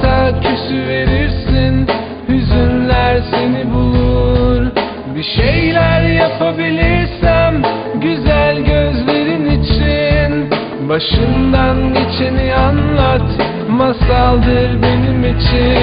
hayatta küsü verirsin Hüzünler seni bulur. Bir şeyler yapabilirsem Güzel gözlerin için. Başından geçeni anlat Masaldır benim için.